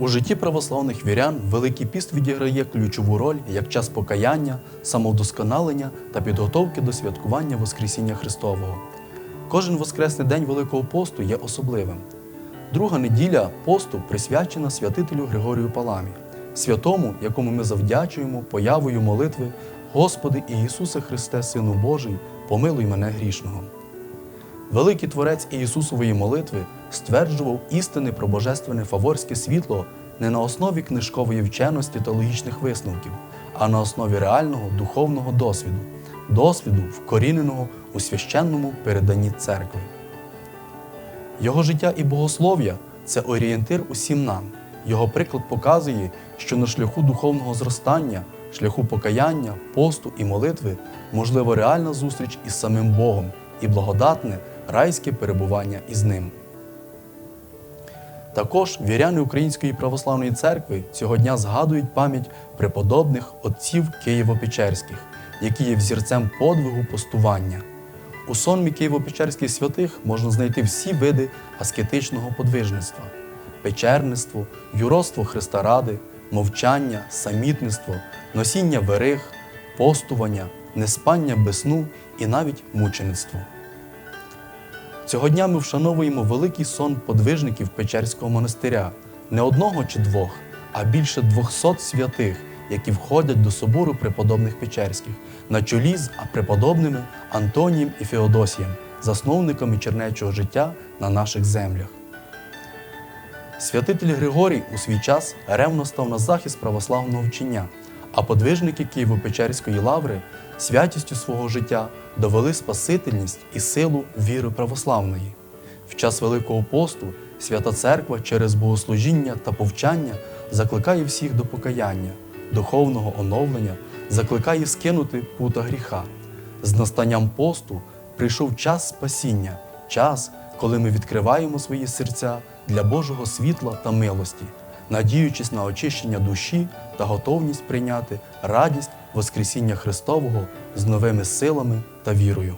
У житті православних вірян Великий піст відіграє ключову роль як час покаяння, самовдосконалення та підготовки до святкування Воскресіння Христового. Кожен воскресний день Великого посту є особливим. Друга неділя посту присвячена святителю Григорію Паламі, святому, якому ми завдячуємо появою молитви Господи Ісусе Христе, Сину Божий, помилуй мене грішного. Великий творець Ісусової молитви стверджував істини про божественне фаворське світло не на основі книжкової вченості та логічних висновків, а на основі реального духовного досвіду, досвіду, вкоріненого у священному переданні церкви. Його життя і богослов'я це орієнтир усім нам. Його приклад показує, що на шляху духовного зростання, шляху покаяння, посту і молитви можлива реальна зустріч із самим Богом і благодатне райське перебування із ним. Також віряни Української православної церкви цього дня згадують пам'ять преподобних отців Києво-Печерських, які є взірцем подвигу постування. У сонмі Києво-Печерських святих можна знайти всі види аскетичного подвижництва: печерництво, юродство Христа Ради, мовчання, самітництво, носіння вериг, постування, неспання без сну і навіть мучеництво. Цього дня ми вшановуємо великий сон подвижників Печерського монастиря, не одного чи двох, а більше 200 святих, які входять до собору преподобних Печерських, на чолі з преподобними Антонієм і Феодосієм, засновниками чернечого життя на наших землях. Святитель Григорій у свій час ревно став на захист православного вчення, а подвижники Києво-Печерської лаври святістю свого життя довели спасительність і силу віри православної. В час Великого посту Свята Церква через богослужіння та повчання закликає всіх до покаяння, духовного оновлення, закликає скинути пута гріха. З настанням посту прийшов час спасіння, час, коли ми відкриваємо свої серця для Божого світла та милості, надіючись на очищення душі та готовність прийняти радість Воскресіння Христового з новими силами та вірою.